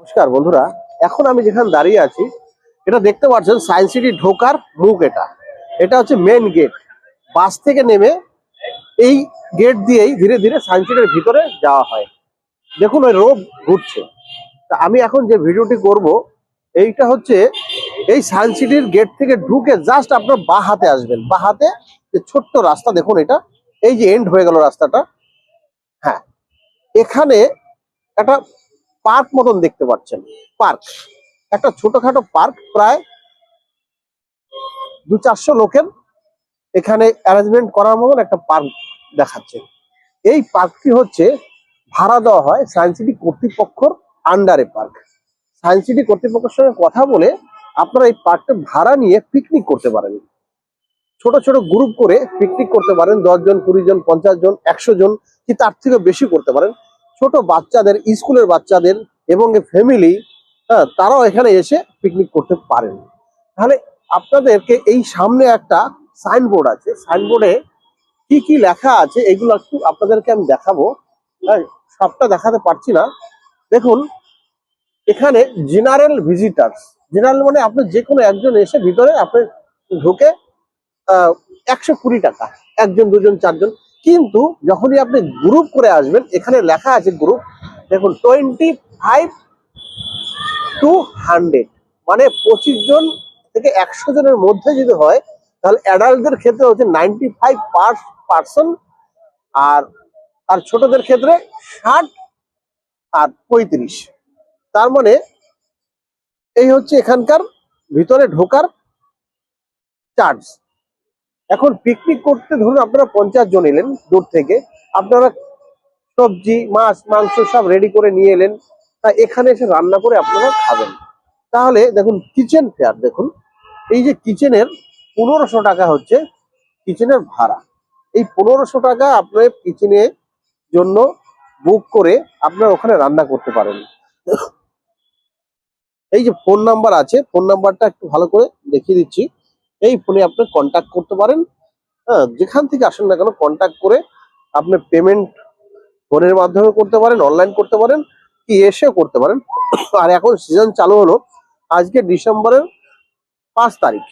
নমস্কার বন্ধুরা, এখন আমি যেখানে দাঁড়িয়ে আছি, এটা দেখতে পাচ্ছেন সায়েন্স সিটি ঢোকার মুখ এটা। এটা হচ্ছে মেন গেট বাস থেকে নেমে এই গেট দিয়েই ধীরে ধীরে সায়েন্স সিটির ভিতরে যাওয়া হয়। দেখুন, ওই রোড ঘুরছে। তা আমি এখন যে ভিডিওটি করব, এইটা হচ্ছে এই সায়েন্স সিটির গেট থেকে ঢুকে জাস্ট আপনার বা হাতে আসবেন। বা হাতে যে ছোট্ট রাস্তা, দেখুন এটা। এই যে এন্ড হয়ে গেল রাস্তাটা। হ্যাঁ। এখানে একটা পার্ক মতন দেখতে পাচ্ছেন। পার্ক। একটা ছোটখাটো পার্ক প্রায় দু চারশো লোকের এখানে অ্যারেঞ্জমেন্ট করার মতন একটা পার্ক দেখাচ্ছে। এই পার্কটি হচ্ছে ভাড়া দেওয়া হয় সায়েন্স সিটি কর্তৃপক্ষর আন্ডারে পার্ক। সায়েন্স সিটি কর্তৃপক্ষের সঙ্গে কথা বলে আপনারা এই পার্কটা ভাড়া নিয়ে পিকনিক করতে পারেন। ছোট ছোট গ্রুপ করে পিকনিক করতে পারেন, দশ জন, কুড়ি জন, পঞ্চাশ জন, একশো জন কি তার থেকে বেশি করতে পারেন। ছোট বাচ্চাদের, স্কুলের বাচ্চাদের এবং ফ্যামিলি হ্যাঁ তারাও এখানে এসে পিকনিক করতে পারেন। তাহলে আপনাদেরকে এই সামনে একটা সাইনবোর্ড আছে। সাইনবোর্ডে কি কি লেখা আছে এগুলো একটু আপনাদেরকে আমি দেখাবো। হ্যাঁ সবটা দেখাতে পারছি না। দেখুন, এখানে জেনারেল ভিজিটার্স জেনারেল মানে আপনি যে কোনো একজন এসে ভিতরে আপনি ঢুকে একশো কুড়ি টাকা। একজন, দুজন, চারজন। কিন্তু যখনই আপনি গ্রুপ করে আসবেন, এখানে লেখা আছে গ্রুপ দেখুন টোয়েন্টি ফাইভ টু হান্ড্রেড মানে পঁচিশ জন থেকে একশো জনের মধ্যে যদি হয়, তাহলে অ্যাডাল্টদের ক্ষেত্রে হচ্ছে নাইনটি ফাইভ পার্সন আর আর ছোটদের ক্ষেত্রে ষাট আর পঁয়ত্রিশ। তার মানে এই হচ্ছে এখানকার, ভিতরে ঢোকার চার্জ এখন পিকনিক করতে ধরুন আপনারা পঞ্চাশ জন এলেন দূর থেকে, আপনারা সবজি, মাছ, মাংস সব রেডি করে নিয়ে এলেন, তা এখানে এসে রান্না করে আপনারা খাবেন। তাহলে দেখুন কিচেন ফেয়ার দেখুন, এই যে কিচেনের পনেরোশো টাকা হচ্ছে কিচেনের ভাড়া। এই পনেরোশো টাকা আপনার কিচেনের জন্য বুক করে আপনার ওখানে রান্না করতে পারেন। এই যে ফোন নাম্বার আছে ফোন নাম্বারটা একটু ভালো করে দেখিয়ে দিচ্ছি। এই ফোনে আপনি কন্ট্যাক্ট করতে পারেন। হ্যাঁ যেখান থেকে আসেন না কেন কন্ট্যাক্ট করে আপনি পেমেন্ট ফোনের মাধ্যমে করতে পারেন অনলাইন করতে পারেন, কি এসেও করতে পারেন। আর এখন সিজন চালু হলো আজকে ডিসেম্বরের পাঁচ তারিখ।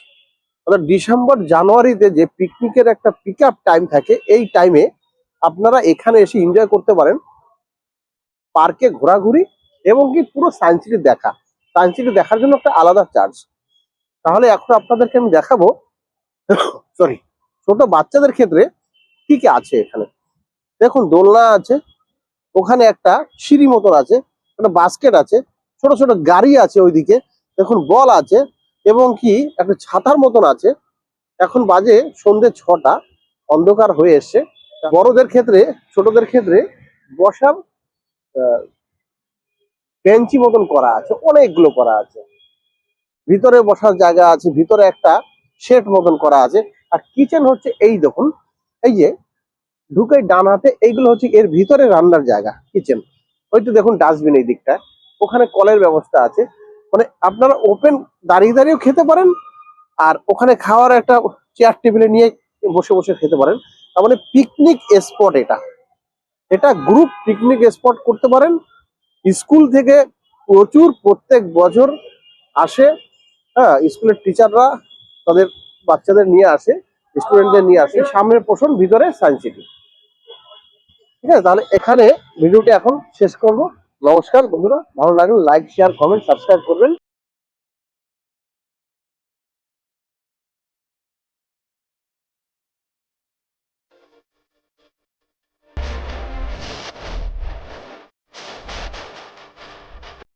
অর্থাৎ ডিসেম্বর জানুয়ারিতে যে পিকনিকের একটা পিক টাইম থাকে, এই টাইমে আপনারা এখানে এসে এনজয় করতে পারেন পার্কে ঘোরাঘুরি এবং কি পুরো সায়েন্স দেখা। সায়েন্স দেখার জন্য একটা আলাদা চার্জ তাহলে এখন আপনাদেরকে আমি দেখাবো সরি ছোট বাচ্চাদের ক্ষেত্রে কি কি আছে এখানে। দেখুন, দোলনা আছে, ওখানে একটা সিঁড়ি মতন আছে, একটা বাস্কেট আছে, ছোট ছোট গাড়ি আছে ওইদিকে, দেখুন, বল আছে এবং কি একটা ছাতার মতন আছে। এখন বাজে সন্ধে ছটা, অন্ধকার হয়ে এসছে। বড়দের ক্ষেত্রে, ছোটদের ক্ষেত্রে বসার বেঞ্চি মতন করা আছে, অনেকগুলো করা আছে। ভিতরে বসার জায়গা আছে, ভিতরে একটা শেড মতন করা আছে। আর কিচেন হচ্ছে এই দেখুন, এই যে ঢুকে ডান হাতে এইগুলো হচ্ছে এর ভিতরে রান্নার জায়গা কিচেন ওইটা দেখুন ডাস্টবিন এই দিকটা, ওখানে কলের ব্যবস্থা আছে। মানে আপনারা ওপেন দাঁড়িয়ে দাঁড়িয়েও খেতে পারেন, আর ওখানে খাওয়ার একটা চেয়ার টেবিলে নিয়ে বসে বসে খেতে পারেন। তার মানে পিকনিক স্পট এটা। এটা গ্রুপ পিকনিক স্পট করতে পারেন। স্কুল থেকে প্রচুর প্রত্যেক বছর আসে হ্যাঁ স্কুলের টিচাররা তাদের বাচ্চাদের নিয়ে আসে স্টুডেন্টদের নিয়ে আসে, সামনের পোষণ ভিতরে সায়েন্স সিটি ঠিক আছে? তাহলে এখানে ভিডিওটি এখন শেষ করব। নমস্কার বন্ধুরা, ভালো লাগলে লাইক শেয়ার কমেন্ট সাবস্ক্রাইব করবেন।